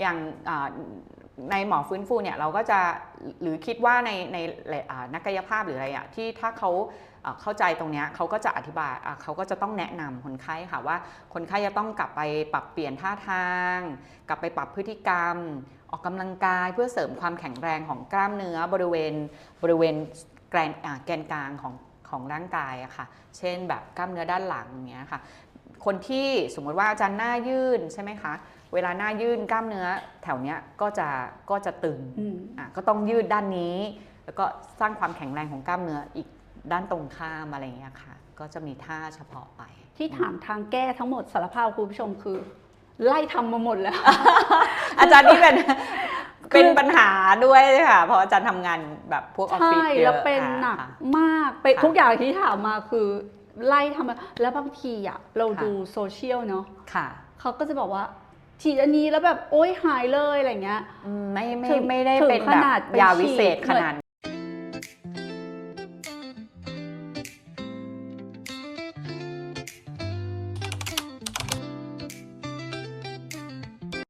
อย่างในหมอฟื้นฟูเนี่ยเราก็จะหรือคิดว่าในในนักกายภาพหรืออะไรอะที่ถ้าเขาเข้าใจตรงเนี้ยเขาก็จะอธิบายเขาก็จะต้องแนะนำคนไข้ค่ะว่า คนไข้จะต้องกลับไปปรับเปลี่ยนท่าทาง กลับไปปรับพฤติกรรม ออกกำลังกายเพื่อเสริมความแข็งแรงของกล้ามเนื้อบริเวณบริเวณแกนแกนกลางของของร่างกายอะค่ะ เช่นแบบกล้ามเนื้อด้านหลังอย่างเงี้ยค่ะ คนที่สมมติว่าอาจารย์หน้ายื่นใช่ไหมคะ เวลาหน้ายื่นกล้ามเนื้อแถวเนี้ยก็จะก็จะตึงอืมอะก็ต้องยืดด้านนี้ แล้วก็สร้างความแข็งแรงของกล้ามเนื้ออีกด้านตรงข้ามอะไรอย่างเงี้ยค่ะ ก็จะมีท่าเฉพาะไป ที่ถามทางแก้ทั้งหมดสารภาพคุณผู้ชมคือ ไล่ทำมาหมดแล้ว อาจารย์นี่เป็นคือเป็นปัญหาด้วยค่ะเพราะอาจารย์ทำงานแบบพวกออฟฟิศใช่เยอะแล้วเป็นหนักค่ะมากเป็นค่ะทุกอย่างที่ถามมาคือ ไล่ทำมาแล้วบางทีอะเราค่ะดูโซเชียลเนาะค่ะเขาก็จะบอกว่าฉีดอันนี้แล้วแบบโอ๊ยหายเลยอะไรเงี้ยอืมไม่ไม่ถึงไม่ได้ถึงเป็นขแบบนาดไปยาวิเศษฉีดขนาด